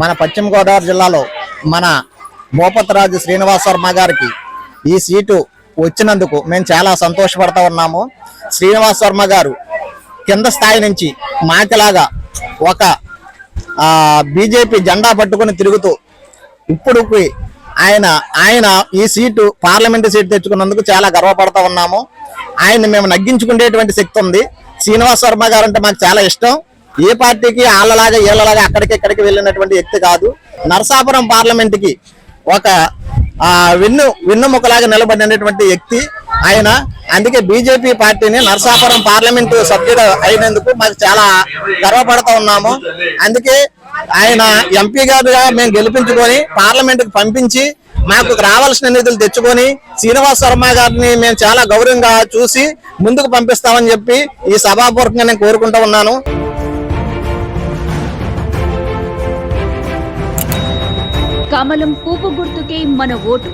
మన పశ్చిమ గోదావరి జిల్లాలో మన భూపతిరాజు శ్రీనివాస్ వర్మ గారికి ఈ సీటు వచ్చినందుకు మేము చాలా సంతోషపడతా ఉన్నాము. శ్రీనివాస్ వర్మ గారు కింద స్థాయి నుంచి మాకిలాగా ఒక బీజేపీ జెండా పట్టుకుని తిరుగుతూ ఇప్పుడు ఆయన ఆయన ఈ సీటు పార్లమెంటు సీటు తెచ్చుకున్నందుకు చాలా గర్వపడతా ఉన్నాము. ఆయన మేము నగ్గించుకునేటువంటి శక్తి ఉంది. శ్రీనివాస్ వర్మ గారు అంటే మాకు చాలా ఇష్టం. ఏ పార్టీకి ఆళ్ళలాగా వీళ్ళలాగా అక్కడికి ఇక్కడికి వెళ్ళినటువంటి వ్యక్తి కాదు. నరసాపురం పార్లమెంట్కి ఒక విన్ను విన్నుముఖలాగా నిలబడినటువంటి వ్యక్తి ఆయన. అందుకే బీజేపీ పార్టీని నరసాపురం పార్లమెంటు సభ్యుడు అయినందుకు మాకు చాలా గర్వపడతా ఉన్నాము. అందుకే ఆయన ఎంపీ గారుగా మేము గెలిపించుకొని పార్లమెంటుకు పంపించి మాకు రావాల్సిన నిధులు తెచ్చుకొని శ్రీనివాస్ శర్మ గారిని మేము చాలా గౌరవంగా చూసి ముందుకు పంపిస్తామని చెప్పి ఈ సభాపూర్వకంగా నేను కోరుకుంటా ఉన్నాను. కమలం పువ్వు గుర్తుకే మన ఓటు.